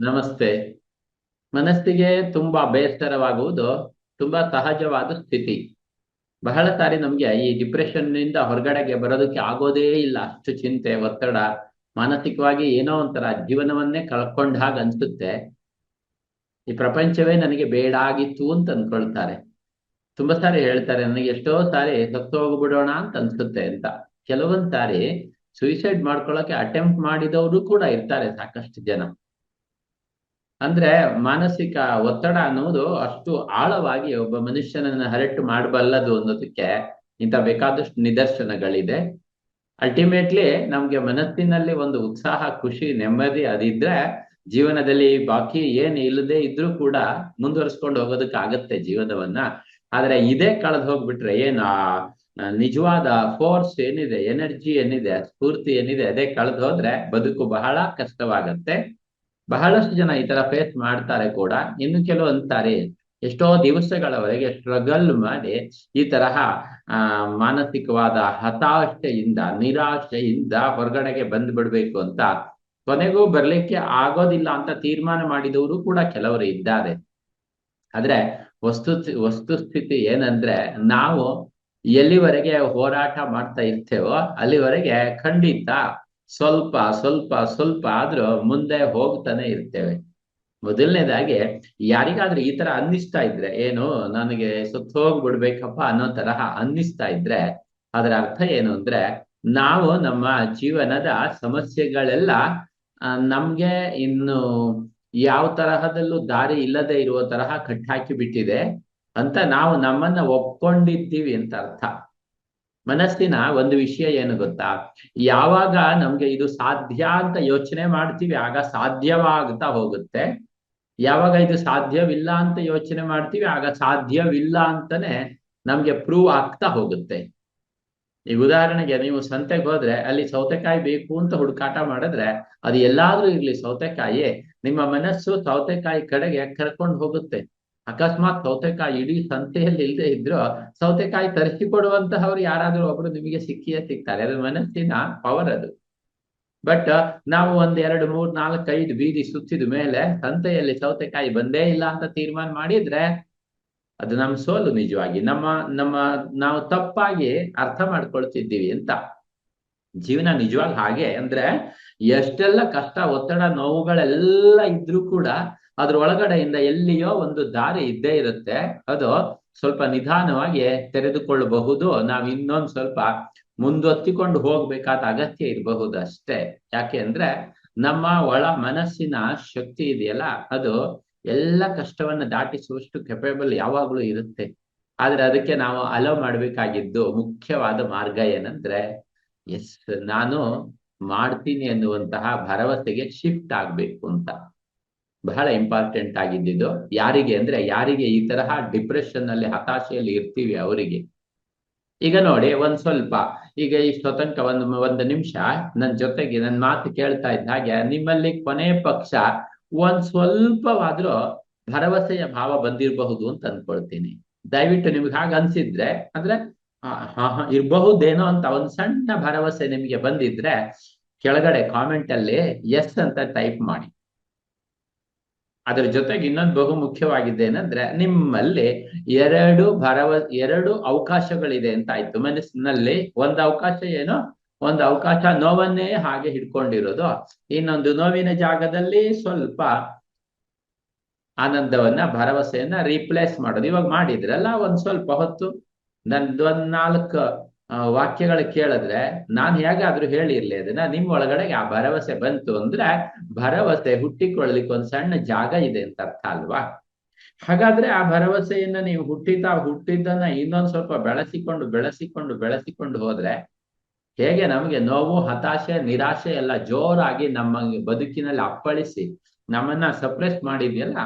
ನಮಸ್ತೆ. ಮನಸ್ಸಿಗೆ ತುಂಬಾ ಬೇಸರವಾಗುವುದು, ತುಂಬಾ ಸಹಜವಾದ ಸ್ಥಿತಿ. ಬಹಳ ಸಾರಿ ನಮ್ಗೆ ಈ ಡಿಪ್ರೆಷನ್ನಿಂದ ಹೊರಗಡೆಗೆ ಬರೋದಕ್ಕೆ ಆಗೋದೇ ಇಲ್ಲ. ಅಷ್ಟು ಚಿಂತೆ, ಒತ್ತಡ, ಮಾನಸಿಕವಾಗಿ ಏನೋ ಒಂಥರ ಜೀವನವನ್ನೇ ಕಳ್ಕೊಂಡ ಹಾಗೆ ಅನ್ಸುತ್ತೆ. ಈ ಪ್ರಪಂಚವೇ ನನಗೆ ಬೇಡ ಆಗಿತ್ತು ಅಂತ ಅನ್ಕೊಳ್ತಾರೆ. ತುಂಬಾ ಸಾರಿ ಹೇಳ್ತಾರೆ, ನನಗೆ ಎಷ್ಟೋ ಸಾರಿ ಸತ್ತು ಹೋಗ್ಬಿಡೋಣ ಅಂತ ಅನ್ಸುತ್ತೆ ಅಂತ. ಕೆಲವೊಂದ್ ಸಾರಿ ಸುಯಿಸೈಡ್ ಮಾಡ್ಕೊಳ್ಳೋಕೆ ಅಟೆಂಪ್ಟ್ ಮಾಡಿದವರು ಕೂಡ ಇರ್ತಾರೆ ಸಾಕಷ್ಟು ಜನ. ಅಂದ್ರೆ ಮಾನಸಿಕ ಒತ್ತಡ ಅನ್ನೋದು ಅಷ್ಟು ಆಳವಾಗಿ ಒಬ್ಬ ಮನುಷ್ಯನನ್ನ ಹರಟು ಮಾಡಬಲ್ಲದು ಅನ್ನೋದಕ್ಕೆ ಇಂಥ ಬೇಕಾದಷ್ಟು ನಿದರ್ಶನಗಳಿದೆ. ಅಲ್ಟಿಮೇಟ್ಲಿ ನಮ್ಗೆ ಮನಸ್ಸಿನಲ್ಲಿ ಒಂದು ಉತ್ಸಾಹ, ಖುಷಿ, ನೆಮ್ಮದಿ ಅದಿದ್ರೆ ಜೀವನದಲ್ಲಿ ಬಾಕಿ ಏನ್ ಇಲ್ಲದೆ ಇದ್ರೂ ಕೂಡ ಮುಂದುವರ್ಸ್ಕೊಂಡು ಹೋಗೋದಕ್ಕೆ ಆಗತ್ತೆ ಜೀವನವನ್ನ. ಆದ್ರೆ ಇದೇ ಕಳೆದು ಹೋಗ್ಬಿಟ್ರೆ ಏನ್, ಆ ನಿಜವಾದ ಫೋರ್ಸ್ ಏನಿದೆ ಎನರ್ಜಿ ಏನಿದೆ, ಸ್ಫೂರ್ತಿ ಏನಿದೆ, ಅದೇ ಕಳೆದು ಹೋದ್ರೆ ಬದುಕು ಬಹಳ ಕಷ್ಟವಾಗತ್ತೆ. ಬಹಳಷ್ಟು ಜನ ಈ ತರ ಫೇಸ್ ಮಾಡ್ತಾರೆ ಕೂಡ. ಇನ್ನು ಕೆಲವು ಅಂತಾರೆ, ಎಷ್ಟೋ ದಿವಸಗಳವರೆಗೆ ಸ್ಟ್ರಗಲ್ ಮಾಡಿ ಈ ತರಹ ಮಾನಸಿಕವಾದ ಹತಾಶೆಯಿಂದ, ನಿರಾಶೆಯಿಂದ ಹೊರಗಡೆಗೆ ಬಂದ್ಬಿಡ್ಬೇಕು ಅಂತ ಕೊನೆಗೂ ಬರ್ಲಿಕ್ಕೆ ಆಗೋದಿಲ್ಲ ಅಂತ ತೀರ್ಮಾನ ಮಾಡಿದವರು ಕೂಡ ಕೆಲವರು ಇದ್ದಾರೆ. ಆದ್ರೆ ವಸ್ತು ವಸ್ತುಸ್ಥಿತಿ ಏನಂದ್ರೆ ನಾವು ಎಲ್ಲಿವರೆಗೆ ಹೋರಾಟ ಮಾಡ್ತಾ ಇರ್ತೇವೋ ಅಲ್ಲಿವರೆಗೆ ಖಂಡಿತ ಸ್ವಲ್ಪ ಸ್ವಲ್ಪ ಸ್ವಲ್ಪ ಆದ್ರೂ ಮುಂದೆ ಹೋಗ್ತಾನೆ ಇರ್ತೇವೆ. ಮೊದಲನೇದಾಗಿ, ಯಾರಿಗಾದ್ರೂ ಈ ತರ ಅನ್ನಿಸ್ತಾ ಇದ್ರೆ, ಏನು, ನನಗೆ ಸುತ್ತ ಹೋಗ್ಬಿಡ್ಬೇಕಪ್ಪ ಅನ್ನೋ ತರಹ ಅನ್ನಿಸ್ತಾ ಇದ್ರೆ, ಅದರ ಅರ್ಥ ಏನು ಅಂದ್ರೆ, ನಾವು ನಮ್ಮ ಜೀವನದ ಸಮಸ್ಯೆಗಳೆಲ್ಲ ನಮ್ಗೆ ಇನ್ನು ಯಾವ ತರಹದಲ್ಲೂ ದಾರಿ ಇಲ್ಲದೆ ಇರುವ ತರಹ ಕಟ್ಟಾಕಿ ಬಿಟ್ಟಿದೆ ಅಂತ ನಾವು ನಮ್ಮನ್ನ ಒಪ್ಕೊಂಡಿದ್ದೀವಿ ಅಂತ ಅರ್ಥ. ಮನಸ್ಸಿನ ಒಂದು ವಿಷಯ ಏನು ಗೊತ್ತಾ? ಯಾವಾಗ ನಮ್ಗೆ ಇದು ಸಾಧ್ಯ ಅಂತ ಯೋಚನೆ ಮಾಡ್ತೀವಿ, ಆಗ ಸಾಧ್ಯವಾಗ್ತಾ ಹೋಗುತ್ತೆ. ಯಾವಾಗ ಇದು ಸಾಧ್ಯವಿಲ್ಲ ಅಂತ ಯೋಚನೆ ಮಾಡ್ತೀವಿ, ಆಗ ಸಾಧ್ಯವಿಲ್ಲ ಅಂತಾನೆ ನಮ್ಗೆ ಪ್ರೂವ್ ಆಗ್ತಾ ಹೋಗುತ್ತೆ. ಈಗ ಉದಾಹರಣೆಗೆ ನೀವು ಸಂತೆಗೆ ಹೋದ್ರೆ, ಅಲ್ಲಿ ಸೌತೆಕಾಯಿ ಬೇಕು ಅಂತ ಹುಡುಕಾಟ ಮಾಡಿದ್ರೆ, ಅದು ಎಲ್ಲಾದ್ರೂ ಇರ್ಲಿ ಸೌತೆಕಾಯಿ, ನಿಮ್ಮ ಮನಸ್ಸು ಸೌತೆಕಾಯಿ ಕಡೆಗೆ ಕರ್ಕೊಂಡು ಹೋಗುತ್ತೆ. ಅಕಸ್ಮಾತ್ ಸೌತೆಕಾಯಿ ಇಡೀ ಸಂತೆಯಲ್ಲಿ ಇಲ್ಲದೆ ಇದ್ರು ಸೌತೆಕಾಯಿ ತರಿಸಿ ಕೊಡುವಂತಹವ್ರು ಯಾರಾದ್ರೂ ಒಬ್ರು ನಿಮಗೆ ಸಿಕ್ಕಿಯೇ ಸಿಗ್ತಾರೆ. ಅದು ಮನಸ್ಸಿನ ಪವರ್ ಅದು. ಬಟ್ ನಾವು ಒಂದ್ ಎರಡು, ಮೂರ್, ನಾಲ್ಕು, ಐದು ಬೀದಿ ಸುತ್ತಿದ ಮೇಲೆ ಸಂತೆಯಲ್ಲಿ ಸೌತೆಕಾಯಿ ಬಂದೇ ಇಲ್ಲ ಅಂತ ತೀರ್ಮಾನ ಮಾಡಿದ್ರೆ ಅದು ನಮ್ಮ ಸೋಲು ನಿಜವಾಗಿ. ನಮ್ಮ ನಮ್ಮ, ನಾವು ತಪ್ಪಾಗಿ ಅರ್ಥ ಮಾಡ್ಕೊಳ್ತಿದ್ದೀವಿ ಅಂತ. ಜೀವನ ನಿಜವಾಗ ಹಾಗೆ ಅಂದ್ರೆ ಎಷ್ಟೆಲ್ಲ ಕಷ್ಟ, ಒತ್ತಡ, ನೋವುಗಳೆಲ್ಲ ಇದ್ರೂ ಕೂಡ ಅದ್ರ ಒಳಗಡೆಯಿಂದ ಎಲ್ಲಿಯೋ ಒಂದು ದಾರಿ ಇದ್ದೇ ಇರುತ್ತೆ. ಅದು ಸ್ವಲ್ಪ ನಿಧಾನವಾಗಿ ತೆರೆದುಕೊಳ್ಳಬಹುದು. ನಾವು ಇನ್ನೊಂದ್ ಸ್ವಲ್ಪ ಮುಂದೊತ್ತಿಕೊಂಡು ಹೋಗ್ಬೇಕಾದ ಅಗತ್ಯ ಇರಬಹುದು ಅಷ್ಟೇ. ಯಾಕೆ ಅಂದ್ರೆ ನಮ್ಮ ಒಳ ಮನಸ್ಸಿನ ಶಕ್ತಿ ಇದೆಯಲ್ಲ, ಅದು ಎಲ್ಲ ಕಷ್ಟವನ್ನ ದಾಟಿಸುವಷ್ಟು ಕೆಪೇಬಲ್ ಯಾವಾಗ್ಲೂ ಇರುತ್ತೆ. ಆದ್ರೆ ಅದಕ್ಕೆ ನಾವು ಅಲೋ ಮಾಡ್ಬೇಕಾಗಿದ್ದು ಮುಖ್ಯವಾದ ಮಾರ್ಗ ಏನಂದ್ರೆ ಎಸ್, ನಾನು ಮಾಡ್ತೀನಿ ಅನ್ನುವಂತಹ ಭರವಸೆಗೆ ಶಿಫ್ಟ್ ಆಗ್ಬೇಕು ಅಂತ. ಬಹಳ ಇಂಪಾರ್ಟೆಂಟ್ ಆಗಿದ್ದಿದ್ದು. ಯಾರಿಗೆ ಅಂದ್ರೆ, ಯಾರಿಗೆ ಈ ತರಹ ಡಿಪ್ರೆಷನ್ನಲ್ಲಿ ಹತಾಶೆಯಲ್ಲಿ ಇರ್ತೀವಿ ಅವರಿಗೆ. ಈಗ ನೋಡಿ, ಒಂದ್ ಸ್ವಲ್ಪ, ಈಗ ಈ ಸ್ವತಂತ್ರ ಒಂದು ಒಂದು ನಿಮಿಷ ನನ್ನ ಜೊತೆಗೆ ನನ್ನ ಮಾತು ಕೇಳ್ತಾ ಇದ್ದ ಹಾಗೆ, ನಿಮ್ಮಲ್ಲಿ ಕೊನೆ ಪಕ್ಷ ಒಂದ್ ಸ್ವಲ್ಪವಾದ್ರೂ ಭರವಸೆಯ ಭಾವ ಬಂದಿರಬಹುದು ಅಂತ ಅನ್ಕೊಳ್ತೀನಿ. ದಯವಿಟ್ಟು ನಿಮ್ಗೆ ಹಾಗೆ ಅನ್ಸಿದ್ರೆ, ಅಂದ್ರೆ ಹಾ ಹಾ ಇರಬಹುದೇನೋ ಅಂತ ಒಂದ್ ಸಣ್ಣ ಭರವಸೆ ನಿಮಗೆ ಬಂದಿದ್ರೆ ಕೆಳಗಡೆ ಕಾಮೆಂಟ್ ಅಲ್ಲಿ ಎಸ್ ಅಂತ ಟೈಪ್ ಮಾಡಿ. ಅದರ ಜೊತೆಗೆ ಇನ್ನೊಂದು ಬಹು ಮುಖ್ಯವಾಗಿದ್ದೇನೆಂದ್ರೆ ನಿಮ್ಮಲ್ಲಿ ಎರಡು ಭರವ, ಎರಡು ಅವಕಾಶಗಳಿದೆ ಅಂತ ಆಯ್ತು. ಮನಸ್ಸಿನಲ್ಲಿ ಒಂದು ಅವಕಾಶ ಏನು? ಒಂದು ಅವಕಾಶ ನೋವನ್ನೇ ಹಾಗೆ ಹಿಡ್ಕೊಂಡಿರೋದು. ಇನ್ನೊಂದು ನೋವಿನ ಜಾಗದಲ್ಲಿ ಸ್ವಲ್ಪ ಆನಂದವನ್ನ, ಭರವಸೆಯನ್ನ ರೀಪ್ಲೇಸ್ ಮಾಡೋದು. ಇವಾಗ ಮಾಡಿದ್ರಲ್ಲ, ಒಂದ್ ಸ್ವಲ್ಪ ಹೊತ್ತು ನಂದು ಒಂದ್ ನಾಲ್ಕು ವಾಕ್ಯಗಳು ಕೇಳಿದ್ರೆ ನಾನು ಹೇಗಾದ್ರೂ ಹೇಳಿರ್ಲಿ ಅದನ್ನ ನಿಮ್ ಒಳಗಡೆ ಆ ಭರವಸೆ ಬಂತು ಅಂದ್ರೆ ಭರವಸೆ ಹುಟ್ಟಿಕೊಳ್ಳಲಿಕ್ಕೆ ಒಂದ್ ಸಣ್ಣ ಜಾಗ ಇದೆ ಅಂತ ಅರ್ಥ ಅಲ್ವಾ? ಹಾಗಾದ್ರೆ ಆ ಭರವಸೆಯನ್ನ ನೀವು ಹುಟ್ಟಿತಾ ಹುಟ್ಟಿದ್ದನ್ನ ಇನ್ನೊಂದ್ ಸ್ವಲ್ಪ ಬೆಳೆಸಿಕೊಂಡು ಬೆಳೆಸಿಕೊಂಡು ಬೆಳೆಸಿಕೊಂಡು ಹೋದ್ರೆ ಹೇಗೆ ನಮಗೆ ನೋವು, ಹತಾಶೆ, ನಿರಾಶೆ ಎಲ್ಲ ಜೋರಾಗಿ ನಮ್ಮ ಬದುಕಿನಲ್ಲಿ ಅಪ್ಪಳಿಸಿ ನಮ್ಮನ್ನ ಸಪ್ರೆಸ್ ಮಾಡಿದ್ಯಲ್ಲ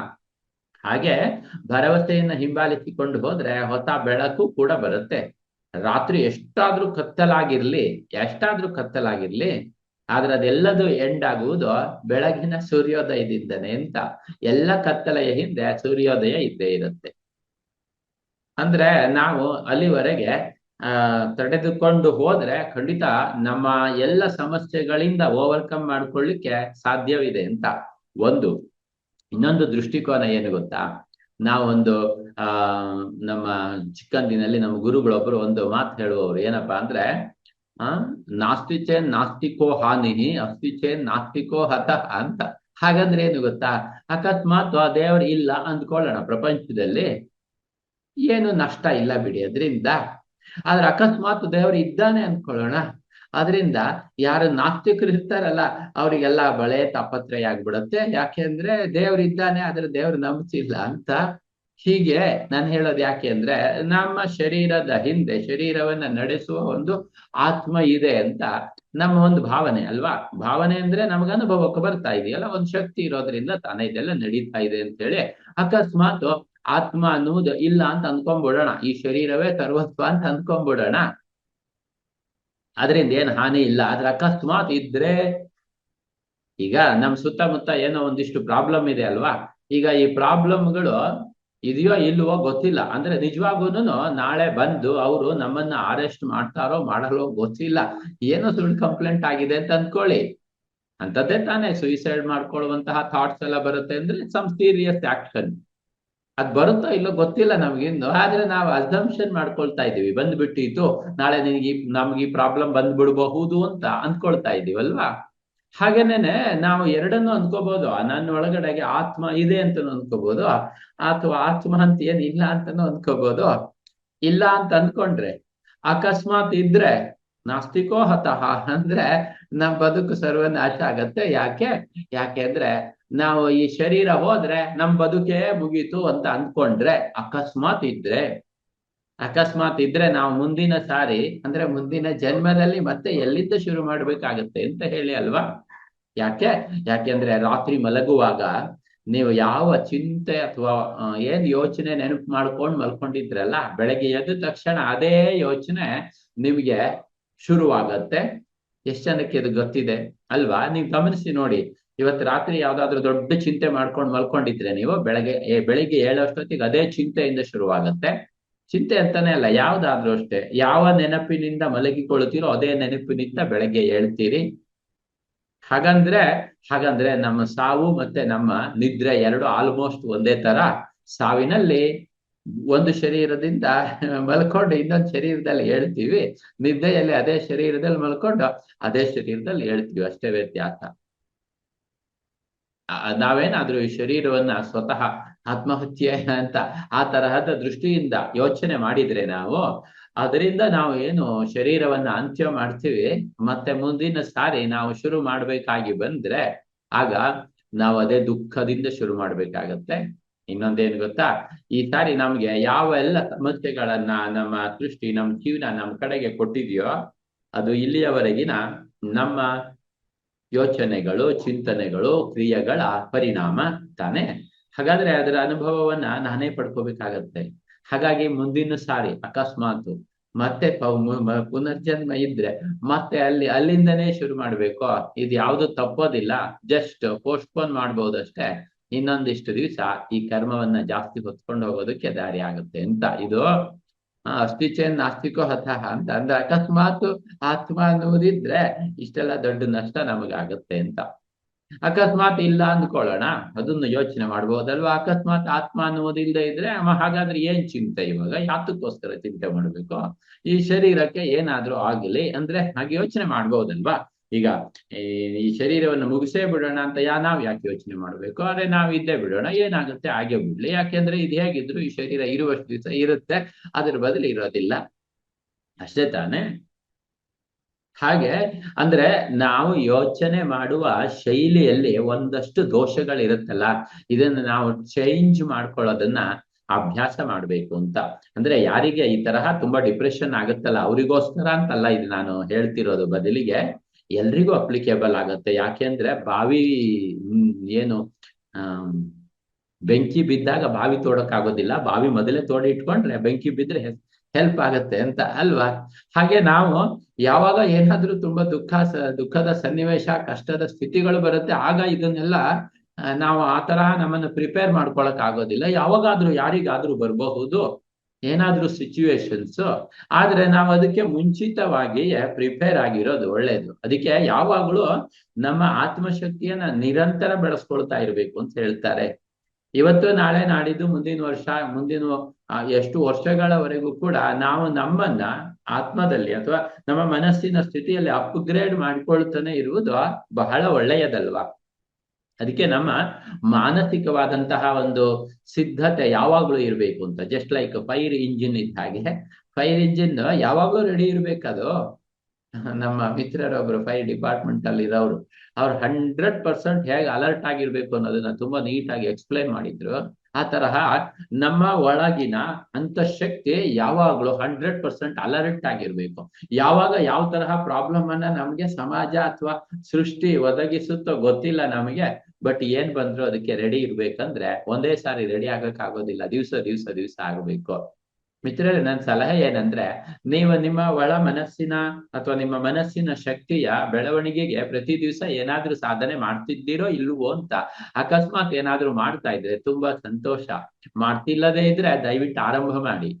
ಹಾಗೆ ಭರವಸೆಯನ್ನ ಹಿಂಬಾಲಿಸಿಕೊಂಡು ಹೋದ್ರೆ ಹೊಸ ಬೆಳಕು ಕೂಡ ಬರುತ್ತೆ. ರಾತ್ರಿ ಎಷ್ಟಾದ್ರೂ ಕತ್ತಲಾಗಿರ್ಲಿ ಎಷ್ಟಾದ್ರೂ ಕತ್ತಲಾಗಿರ್ಲಿ, ಆದ್ರೆ ಅದೆಲ್ಲದು ಎಂಡ್ ಆಗುವುದು ಬೆಳಗಿನ ಸೂರ್ಯೋದಯದಿಂದನೇ ಅಂತ. ಎಲ್ಲ ಕತ್ತಲೆಯ ಹಿಂದೆ ಸೂರ್ಯೋದಯ ಇದ್ದೇ ಇರುತ್ತೆ. ಅಂದ್ರೆ ನಾವು ಅಲ್ಲಿವರೆಗೆ, ಆ, ತಡೆದುಕೊಂಡು ಹೋದ್ರೆ ಖಂಡಿತ ನಮ್ಮ ಎಲ್ಲ ಸಮಸ್ಯೆಗಳಿಂದ ಓವರ್ಕಮ್ ಮಾಡ್ಕೊಳ್ಳಿಕ್ಕೆ ಸಾಧ್ಯವಿದೆ ಅಂತ. ಒಂದು. ಇನ್ನೊಂದು ದೃಷ್ಟಿಕೋನ ಏನು ಗೊತ್ತಾ? ನಾವೊಂದು, ಆ, ನಮ್ಮ ಚಿಕ್ಕಂದಿನಲ್ಲಿ ನಮ್ಮ ಗುರುಗಳೊಬ್ರು ಒಂದು ಮಾತು ಹೇಳುವವರು. ಏನಪ್ಪಾ ಅಂದ್ರೆ, ಆ, ನಾಸ್ತಿ ಚೇನ್ ನಾಸ್ತಿಕೋ ಹಾನಿ ಅಸ್ತಿ ಚೇನ್ ನಾಸ್ತಿಕೋ ಹತ ಅಂತ. ಹಾಗಂದ್ರೆ ಏನು ಗೊತ್ತಾ? ಅಕಸ್ಮಾತ್ ಆ ದೇವರು ಇಲ್ಲ ಅಂದ್ಕೊಳ್ಳೋಣ ಪ್ರಪಂಚದಲ್ಲಿ. ಏನು ನಷ್ಟ ಇಲ್ಲ ಬಿಡಿ ಅದರಿಂದ. ಆದ್ರೆ ಅಕಸ್ಮಾತ್ ದೇವರು ಇದ್ದಾನೆ ಅನ್ಕೊಳ್ಳೋಣ ಅದರಿಂದ ಯಾರು ನಾಸ್ತಿಕರು ಇರ್ತಾರಲ್ಲ, ಅವರಿಗೆಲ್ಲ ಬಳೆ ತಾಪತ್ರಯ ಆಗ್ಬಿಡತ್ತೆ. ಯಾಕೆಂದ್ರೆ ದೇವ್ರು ಇದ್ದಾನೆ, ಆದ್ರೆ ದೇವ್ರು ನಂಬಿಸಿಲ್ಲ ಅಂತ. ಹೀಗೆ ನಾನು ಹೇಳೋದು ಯಾಕೆ ಅಂದ್ರೆ, ನಮ್ಮ ಶರೀರದ ಹಿಂದೆ ಶರೀರವನ್ನ ನಡೆಸುವ ಒಂದು ಆತ್ಮ ಇದೆ ಅಂತ ನಮ್ಮ ಒಂದು ಭಾವನೆ ಅಲ್ವಾ? ಭಾವನೆ ಅಂದ್ರೆ ನಮ್ಗೆ ಅನುಭವಕ್ಕೆ ಬರ್ತಾ ಇದೆಯಲ್ಲ, ಒಂದು ಶಕ್ತಿ ಇರೋದ್ರಿಂದ ತಾನೇ ಇದೆಲ್ಲ ನಡೀತಾ ಇದೆ ಅಂತ ಹೇಳಿ ಅಕಸ್ಮಾತ್ ಆತ್ಮ ಅನ್ನುವುದು ಇಲ್ಲ ಅಂತ ಅನ್ಕೊಂಡ್ಬಿಡೋಣ ಈ ಶರೀರವೇ ಸರ್ವಸ್ವ ಅಂತ ಅನ್ಕೊಂಡ್ಬಿಡೋಣ ಅದರಿಂದ ಏನು ಹಾನಿ ಇಲ್ಲ. ಆದ್ರೆ ಅಕಸ್ಮಾತ್ ಇದ್ರೆ ಈಗ ನಮ್ ಸುತ್ತಮುತ್ತ ಏನೋ ಒಂದಿಷ್ಟು ಪ್ರಾಬ್ಲಮ್ ಇದೆ ಅಲ್ವಾ? ಈಗ ಈ ಪ್ರಾಬ್ಲಮ್ಗಳು ಇದೆಯೋ ಇಲ್ವೋ ಗೊತ್ತಿಲ್ಲ. ಅಂದ್ರೆ ನಿಜವಾಗೂನು ನಾಳೆ ಬಂದು ಅವರು ನಮ್ಮನ್ನ ಅರೆಸ್ಟ್ ಮಾಡ್ತಾರೋ ಮಾಡಲ್ಲೋ ಗೊತ್ತಿಲ್ಲ. ಏನೋ ಸುಳ್ಳು ಕಂಪ್ಲೇಂಟ್ ಆಗಿದೆ ಅಂತ ಅನ್ಕೊಳ್ಳಿ. ಅಂತದ್ದೇ ತಾನೇ ಸುಯಿಸೈಡ್ ಮಾಡ್ಕೊಳ್ಳುವಂತಹ ಥಾಟ್ಸ್ ಎಲ್ಲ ಬರುತ್ತೆ ಅಂದ್ರೆ ಸಮ್ ಸೀರಿಯಸ್ ಆಕ್ಷನ್ ಅದ್ ಬರುತ್ತೋ ಇಲ್ಲೋ ಗೊತ್ತಿಲ್ಲ ನಮ್ಗಿನ್ನು ಆದ್ರೆ ನಾವು ಅಸಂಪ್ಷನ್ ಮಾಡ್ಕೊಳ್ತಾ ಇದೀವಿ ಬಂದ್ಬಿಟ್ಟಿತ್ತು ನಾಳೆ ನಿನಗೆ ನಮ್ಗೆ ಈ ಪ್ರಾಬ್ಲಮ್ ಬಂದ್ಬಿಡ್ಬಹುದು ಅಂತ ಅಂದ್ಕೊಳ್ತಾ ಇದೀವಲ್ವಾ ಹಾಗೇನೇನೆ ನಾವು ಎರಡನ್ನು ಅನ್ಕೋಬಹುದು ನನ್ನ ಒಳಗಡೆಗೆ ಆತ್ಮ ಇದೆ ಅಂತ ಅನ್ಕೋಬಹುದು ಅಥವಾ ಆತ್ಮ ಅಂತ ಏನ್ ಇಲ್ಲ ಅಂತಾನು ಅನ್ಕೋಬಹುದು ಇಲ್ಲ ಅಂತ ಅನ್ಕೊಂಡ್ರೆ ಅಕಸ್ಮಾತ್ ಇದ್ರೆ ನಾಸ್ತಿಕೋ ಹತಃ ಅಂದ್ರೆ ನಮ್ ಬದುಕು ಸರ್ವನಾಶ ಆಗತ್ತೆ. ಯಾಕೆ? ಯಾಕೆಂದ್ರೆ ನಾವು ಈ ಶರೀರ ಹೋದ್ರೆ ನಮ್ ಬದುಕೇ ಮುಗೀತು ಅಂತ ಅಂದ್ಕೊಂಡ್ರೆ ಅಕಸ್ಮಾತ್ ಇದ್ರೆ ಅಕಸ್ಮಾತ್ ಇದ್ರೆ ನಾವು ಮುಂದಿನ ಸಾರಿ, ಅಂದ್ರೆ ಮುಂದಿನ ಜನ್ಮದಲ್ಲಿ ಮತ್ತೆ ಎಲ್ಲಿಂದ ಶುರು ಮಾಡ್ಬೇಕಾಗತ್ತೆ ಅಂತ ಹೇಳಿ ಅಲ್ವಾ? ಯಾಕೆ? ಯಾಕೆಂದ್ರೆ ರಾತ್ರಿ ಮಲಗುವಾಗ ನೀವು ಯಾವ ಚಿಂತೆ ಅಥವಾ ಏನ್ ಯೋಚನೆ ನೆನಪು ಮಾಡ್ಕೊಂಡು ಮಲ್ಕೊಂಡಿದ್ರಲ್ಲ, ಬೆಳಗ್ಗೆ ಎದ್ದ ತಕ್ಷಣ ಅದೇ ಯೋಚನೆ ನಿಮ್ಗೆ ಶುರುವಾಗತ್ತೆ. ಎಷ್ಟು ಜನಕ್ಕೆ ಇದು ಗೊತ್ತಿದೆ? ಅಲ್ವಾ? ನೀವು ಗಮನಿಸಿ ನೋಡಿ. ಇವತ್ತು ರಾತ್ರಿ ಯಾವ್ದಾದ್ರು ದೊಡ್ಡ ಚಿಂತೆ ಮಾಡ್ಕೊಂಡು ಮಲ್ಕೊಂಡಿದ್ರೆ ನೀವು ಬೆಳಗ್ಗೆ ಬೆಳಿಗ್ಗೆ ಏಳೋಷ್ಟೊತ್ತಿಗೆ ಅದೇ ಚಿಂತೆಯಿಂದ ಶುರುವಾಗತ್ತೆ. ಚಿಂತೆ ಅಂತಾನೆ ಅಲ್ಲ, ಯಾವ್ದಾದ್ರೂ ಅಷ್ಟೇ. ಯಾವ ನೆನಪಿನಿಂದ ಮಲಗಿಕೊಳ್ಳುತ್ತೀರೋ ಅದೇ ನೆನಪಿನಿಂದ ಬೆಳಗ್ಗೆ ಹೇಳ್ತೀರಿ ಹಾಗಂದ್ರೆ ಹಾಗಂದ್ರೆ ನಮ್ಮ ಸಾವು ಮತ್ತೆ ನಮ್ಮ ನಿದ್ರೆ ಎರಡು ಆಲ್ಮೋಸ್ಟ್ ಒಂದೇ ತರ. ಸಾವಿನಲ್ಲಿ ಒಂದು ಶರೀರದಿಂದ ಮಲ್ಕೊಂಡು ಇನ್ನೊಂದು ಶರೀರದಲ್ಲಿ ಹೇಳ್ತೀವಿ. ನಿದ್ದೆಯಲ್ಲಿ ಅದೇ ಶರೀರದಲ್ಲಿ ಮಲ್ಕೊಂಡು ಅದೇ ಶರೀರದಲ್ಲಿ ಹೇಳ್ತೀವಿ. ಅಷ್ಟೇ ವ್ಯತ್ಯಾಸ. ನಾವೇನಾದ್ರೂ ಈ ಶರೀರವನ್ನ ಸ್ವತಃ ಆತ್ಮಹತ್ಯೆ ಅಂತ ಆ ತರಹದ ದೃಷ್ಟಿಯಿಂದ ಯೋಚನೆ ಮಾಡಿದ್ರೆ ನಾವು, ಅದರಿಂದ ನಾವು ಏನು ಶರೀರವನ್ನ ಅಂತ್ಯ ಮಾಡ್ತೀವಿ. ಮತ್ತೆ ಮುಂದಿನ ಸಾರಿ ನಾವು ಶುರು ಮಾಡ್ಬೇಕಾಗಿ ಬಂದ್ರೆ, ಆಗ ನಾವು ಅದೇ ದುಃಖದಿಂದ ಶುರು ಮಾಡ್ಬೇಕಾಗತ್ತೆ. ಇನ್ನೊಂದೇನು ಗೊತ್ತಾ? ಈ ಸಾರಿ ನಮ್ಗೆ ಯಾವ ಎಲ್ಲ ಸಮಸ್ಯೆಗಳನ್ನ ನಮ್ಮ ಸೃಷ್ಟಿ, ನಮ್ಮ ಜೀವನ ನಮ್ಮ ಕಡೆಗೆ ಕೊಟ್ಟಿದೆಯೋ, ಅದು ಇಲ್ಲಿಯವರೆಗಿನ ನಮ್ಮ ಯೋಚನೆಗಳು, ಚಿಂತನೆಗಳು, ಕ್ರಿಯೆಗಳ ಪರಿಣಾಮ ತಾನೆ. ಹಾಗಾದ್ರೆ ಅದರ ಅನುಭವವನ್ನ ನಾನೇ ಪಡ್ಕೋಬೇಕಾಗತ್ತೆ. ಹಾಗಾಗಿ ಮುಂದಿನ ಸಾರಿ, ಅಕಸ್ಮಾತ್ ಮತ್ತೆ ಪುನರ್ಜನ್ಮ ಇದ್ರೆ ಮತ್ತೆ ಅಲ್ಲಿ, ಅಲ್ಲಿಂದನೇ ಶುರು ಮಾಡ್ಬೇಕು. ಇದು ಯಾವುದು ತಪ್ಪೋದಿಲ್ಲ, ಜಸ್ಟ್ ಪೋಸ್ಟ್ಪೋನ್ ಮಾಡ್ಬೋದಷ್ಟೇ. ಇನ್ನೊಂದಿಷ್ಟು ದಿವಸ ಈ ಕರ್ಮವನ್ನ ಜಾಸ್ತಿ ಹೊತ್ಕೊಂಡು ಹೋಗೋದಕ್ಕೆ ದಾರಿ ಆಗುತ್ತೆ ಅಂತ. ಇದು ಅಸ್ತಿಚೇನ್ ನಾಸ್ತಿಕೋ ಹತಃ ಅಂತ. ಅಂದ್ರೆ ಅಕಸ್ಮಾತ್ ಆತ್ಮ ಅನ್ನುವುದಿದ್ರೆ ಇಷ್ಟೆಲ್ಲ ದೊಡ್ಡ ನಷ್ಟ ನಮಗಾಗುತ್ತೆ ಅಂತ. ಅಕಸ್ಮಾತ್ ಇಲ್ಲ ಅಂದ್ಕೊಳ್ಳೋಣ. ಅದನ್ನು ಯೋಚನೆ ಮಾಡ್ಬೋದಲ್ವಾ? ಅಕಸ್ಮಾತ್ ಆತ್ಮ ಅನ್ನುವುದಿಲ್ಲದೆ ಇದ್ರೆ ಹಾಗಾದ್ರೆ ಏನ್ ಚಿಂತೆ ಇವಾಗ? ಯಾತಕ್ಕೋಸ್ಕರ ಚಿಂತೆ ಮಾಡ್ಬೇಕು? ಈ ಶರೀರಕ್ಕೆ ಏನಾದ್ರೂ ಆಗಲಿ ಅಂದ್ರೆ ಹಾಗೆ ಯೋಚನೆ ಮಾಡ್ಬೋದಲ್ವಾ? ಈಗ ಈ ಶರೀರವನ್ನು ಮುಗಿಸೇ ಬಿಡೋಣ ಅಂತ ಯಾ, ನಾವು ಯಾಕೆ ಯೋಚನೆ ಮಾಡ್ಬೇಕು? ಆದರೆ ನಾವು ಇದ್ದೇ ಬಿಡೋಣ, ಏನಾಗುತ್ತೆ? ಹಾಗೆ ಬಿಡ್ಲಿ. ಯಾಕೆಂದ್ರೆ ಇದು ಹೇಗಿದ್ರು, ಈ ಶರೀರ ಇರುವಷ್ಟು ದಿವಸ ಇರುತ್ತೆ, ಅದ್ರ ಬದಲು ಇರೋದಿಲ್ಲ. ಅಷ್ಟೇ ತಾನೇ. ಹಾಗೆ, ಅಂದ್ರೆ ನಾವು ಯೋಚನೆ ಮಾಡುವ ಶೈಲಿಯಲ್ಲಿ ಒಂದಷ್ಟು ದೋಷಗಳಿರುತ್ತಲ್ಲ, ಇದನ್ನ ನಾವು ಚೇಂಜ್ ಮಾಡ್ಕೊಳ್ಳೋದನ್ನ ಅಭ್ಯಾಸ ಮಾಡ್ಬೇಕು ಅಂತ. ಅಂದ್ರೆ ಯಾರಿಗೆ ಈ ತರಹ ತುಂಬಾ ಡಿಪ್ರೆಷನ್ ಆಗುತ್ತಲ್ಲ, ಅವರಿಗೋಸ್ಕರ ಅಂತಲ್ಲ ಇದು ನಾನು ಹೇಳ್ತಿರೋದು ಬದಲಿಗೆ. ಎಲ್ರಿಗೂ ಅಪ್ಲಿಕೇಬಲ್ ಆಗತ್ತೆ. ಯಾಕೆಂದ್ರೆ ಬಾವಿ ಏನು ಬೆಂಕಿ ಬಿದ್ದಾಗ ಬಾವಿ ತೋಡಕ್ ಆಗೋದಿಲ್ಲ ಬಾವಿ ಮೊದಲೇ ತೋಡಿ ಇಟ್ಕೊಂಡ್ರೆ ಬೆಂಕಿ ಬಿದ್ರೆ ಹೆಲ್ಪ್ ಆಗತ್ತೆ ಅಂತ ಅಲ್ವಾ? ಹಾಗೆ ನಾವು ಯಾವಾಗ ಏನಾದ್ರೂ ತುಂಬಾ ದುಃಖ ದುಃಖದ ಸನ್ನಿವೇಶ, ಕಷ್ಟದ ಸ್ಥಿತಿಗಳು ಬರುತ್ತೆ, ಆಗ ಇದನ್ನೆಲ್ಲ ನಾವು ಆ ತರ ನಮ್ಮನ್ನು ಪ್ರಿಪೇರ್ ಮಾಡ್ಕೊಳಕ್ ಆಗೋದಿಲ್ಲ ಯಾವಾಗಾದ್ರೂ ಯಾರಿಗಾದ್ರೂ ಬರಬಹುದು. ಏನಾದ್ರೂ ಸಿಚುವೇಶನ್ಸ್ ಆದ್ರೆ ನಾವು ಅದಕ್ಕೆ ಮುಂಚಿತವಾಗಿಯೇ ಪ್ರಿಪೇರ್ ಆಗಿರೋದು ಒಳ್ಳೇದು. ಅದಕ್ಕೆ ಯಾವಾಗ್ಲೂ ನಮ್ಮ ಆತ್ಮಶಕ್ತಿಯನ್ನ ನಿರಂತರ ಬೆಳೆಸ್ಕೊಳ್ತಾ ಇರ್ಬೇಕು ಅಂತ ಹೇಳ್ತಾರೆ. ಇವತ್ತು ನಾಳೆ ನಾಡಿದ್ದು ಮುಂದಿನ ವರ್ಷ, ಮುಂದಿನ ಎಷ್ಟು ವರ್ಷಗಳವರೆಗೂ ಕೂಡ ನಾವು ನಮ್ಮನ್ನ ಆತ್ಮದಲ್ಲಿ ಅಥವಾ ನಮ್ಮ ಮನಸ್ಸಿನ ಸ್ಥಿತಿಯಲ್ಲಿ ಅಪ್ಗ್ರೇಡ್ ಮಾಡ್ಕೊಳ್ತಾನೆ ಇರುವುದು ಬಹಳ ಒಳ್ಳೆಯದಲ್ವಾ? ಅದಕ್ಕೆ ನಮ್ಮ ಮಾನಸಿಕವಾದಂತಹ ಒಂದು ಸಿದ್ಧತೆ ಯಾವಾಗ್ಲೂ ಇರಬೇಕು ಅಂತ. ಜಸ್ಟ್ ಲೈಕ್ ಫೈರ್ ಇಂಜಿನ್ ಇದ್ದ ಹಾಗೆ. ಫೈರ್ ಇಂಜಿನ್ ಯಾವಾಗ್ಲೂ ರೆಡಿ ಇರ್ಬೇಕದು. ನಮ್ಮ ಮಿತ್ರರೊಬ್ರು ಫೈರ್ ಡಿಪಾರ್ಟ್ಮೆಂಟ್ ಅಲ್ಲಿ ಇರೋರು ಅವ್ರು ಹಂಡ್ರೆಡ್ ಪರ್ಸೆಂಟ್ ಹೇಗೆ ಅಲರ್ಟ್ ಆಗಿರ್ಬೇಕು ಅನ್ನೋದನ್ನ ತುಂಬಾ ನೀಟಾಗಿ ಎಕ್ಸ್ಪ್ಲೈನ್ ಮಾಡಿದ್ರು. ಆ ತರಹ ನಮ್ಮ ಒಳಗಿನ ಅಂತಃಶಕ್ತಿ ಯಾವಾಗ್ಲೂ ಹಂಡ್ರೆಡ್ ಪರ್ಸೆಂಟ್ ಅಲರ್ಟ್ ಆಗಿರ್ಬೇಕು. ಯಾವಾಗ ಯಾವ ತರಹ ಪ್ರಾಬ್ಲಮ್ ಅನ್ನ ನಮ್ಗೆ ಸಮಾಜ ಅಥವಾ ಸೃಷ್ಟಿ ಒದಗಿಸುತ್ತೋ ಗೊತ್ತಿಲ್ಲ ನಮಗೆ ಬಟ್ ಏನ್ ಬಂದ್ರು ಅದಕ್ಕೆ ರೆಡಿ ಇರ್ಬೇಕಂದ್ರೆ ಒಂದೇ ಸಾರಿ ರೆಡಿ ಆಗಕ್ ಆಗೋದಿಲ್ಲ ದಿವ್ಸ ದಿವ್ಸ ದಿವ್ಸ ಆಗ್ಬೇಕು. ಮಿತ್ರರೇ ನನ್ನ ಸಲಹೆ ಏನಂದ್ರೆ, ನೀವು ನಿಮ್ಮ ಒಳ ಮನಸ್ಸಿನ ಅಥವಾ ನಿಮ್ಮ ಮನಸ್ಸಿನ ಶಕ್ತಿಯ ಬೆಳವಣಿಗೆಗೆ ಪ್ರತಿ ದಿವಸ ಏನಾದ್ರೂ ಸಾಧನೆ ಮಾಡ್ತಿದ್ದೀರೋ ಇಲ್ವೋ ಅಂತ ಅಕಸ್ಮಾತ್ ಏನಾದ್ರೂ ಮಾಡ್ತಾ ಇದ್ರೆ ತುಂಬಾ ಸಂತೋಷ. ಮಾಡ್ತಿಲ್ಲದೆ ಇದ್ರೆ ದಯವಿಟ್ಟು ಆರಂಭ ಮಾಡಿ.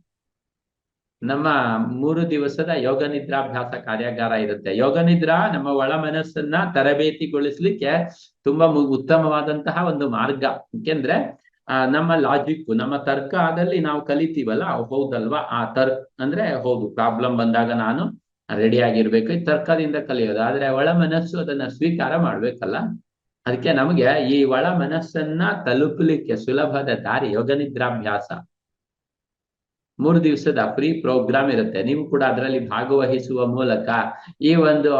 ನಮ್ಮ ಮೂರು ದಿವಸದ ಯೋಗ ನಿದ್ರಾಭ್ಯಾಸ ಕಾರ್ಯಾಗಾರ ಇರುತ್ತೆ. ಯೋಗ ನಿದ್ರಾ ನಮ್ಮ ಒಳ ಮನಸ್ಸನ್ನ ತರಬೇತಿಗೊಳಿಸ್ಲಿಕ್ಕೆ ತುಂಬಾ ಉತ್ತಮವಾದಂತಹ ಒಂದು ಮಾರ್ಗ. ಯಾಕೆಂದ್ರೆ ಆ ನಮ್ಮ ಲಾಜಿಕ್ ನಮ್ಮ ತರ್ಕದಲ್ಲಿ ನಾವು ಕಲಿತೀವಲ್ಲ, ಹೌದಲ್ವಾ? ಆ ತರ್ಕ ಅಂದ್ರೆ ಹೌದು ಪ್ರಾಬ್ಲಮ್ ಬಂದಾಗ ನಾನು ರೆಡಿ ಆಗಿರ್ಬೇಕು, ಈ ತರ್ಕದಿಂದ ಕಲಿಯೋದು. ಆದ್ರೆ ಒಳ ಮನಸ್ಸು ಅದನ್ನ ಸ್ವೀಕಾರ ಮಾಡ್ಬೇಕಲ್ಲ? ಅದಕ್ಕೆ ನಮಗೆ ಈ ಒಳ ಮನಸ್ಸನ್ನ ತಲುಪಲಿಕ್ಕೆ ಸುಲಭದ ದಾರಿ ಯೋಗ ನಿದ್ರಾಭ್ಯಾಸ ಮೂರು ದಿವಸದ ಫ್ರೀ ಪ್ರೋಗ್ರಾಮ್ ಇರುತ್ತೆ. ನೀವು ಕೂಡ ಅದರಲ್ಲಿ ಭಾಗವಹಿಸುವ ಮೂಲಕ ಈ ಒಂದು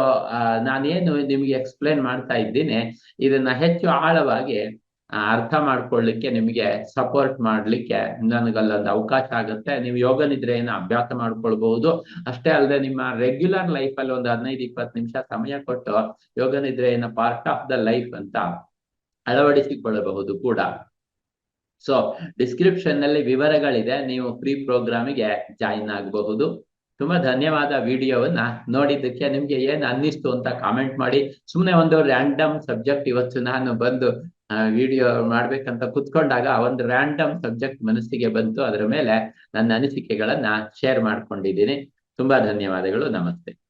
ನಾನೇನು ನಿಮ್ಗೆ ಎಕ್ಸ್ಪ್ಲೇನ್ ಮಾಡ್ತಾ ಇದ್ದೀನಿ, ಇದನ್ನ ಹೆಚ್ಚು ಆಳವಾಗಿ ಅರ್ಥ ಮಾಡ್ಕೊಳ್ಳಿಕ್ಕೆ ನಿಮಗೆ ಸಪೋರ್ಟ್ ಮಾಡ್ಲಿಕ್ಕೆ ನನಗಲ್ಲೊಂದು ಅವಕಾಶ ಆಗುತ್ತೆ. ನೀವು ಯೋಗ ಏನು ಅಭ್ಯಾಸ ಮಾಡ್ಕೊಳ್ಬಹುದು ಅಷ್ಟೇ ಅಲ್ಲದೆ ನಿಮ್ಮ ರೆಗ್ಯುಲರ್ ಲೈಫ್ ಅಲ್ಲಿ ಒಂದು ಹದಿನೈದು, ಇಪ್ಪತ್ತು ನಿಮಿಷ ಸಮಯ ಕೊಟ್ಟು ಯೋಗ ಏನ ಪಾರ್ಟ್ ಆಫ್ ದ ಲೈಫ್ ಅಂತ ಅಳವಡಿಸಿಕೊಳ್ಳಬಹುದು ಕೂಡ. ಸೊ ಡಿಸ್ಕ್ರಿಪ್ಷನ್ನಲ್ಲಿ ವಿವರಗಳಿದೆ. ನೀವು ಫ್ರೀ ಪ್ರೋಗ್ರಾಮಿಗೆ ಜಾಯಿನ್ ಆಗಬಹುದು. ತುಂಬಾ ಧನ್ಯವಾದ ವಿಡಿಯೋವನ್ನ ನೋಡಿದ್ದಕ್ಕೆ. ನಿಮ್ಗೆ ಏನ್ ಅನ್ನಿಸ್ತು ಅಂತ ಕಾಮೆಂಟ್ ಮಾಡಿ. ಸುಮ್ಮನೆ ಒಂದು ರ್ಯಾಂಡಮ್ ಸಬ್ಜೆಕ್ಟ್ ಇವತ್ತು ನಾನು ಬಂದು ವಿಡಿಯೋ ಮಾಡ್ಬೇಕಂತ ಕುತ್ಕೊಂಡಾಗ ಒಂದು ರ್ಯಾಂಡಮ್ ಸಬ್ಜೆಕ್ಟ್ ಮನಸ್ಸಿಗೆ ಬಂತು. ಅದರ ಮೇಲೆ ನನ್ನ ಅನಿಸಿಕೆಗಳನ್ನ ಶೇರ್ ಮಾಡ್ಕೊಂಡಿದ್ದೀನಿ. ತುಂಬಾ ಧನ್ಯವಾದಗಳು. ನಮಸ್ತೆ.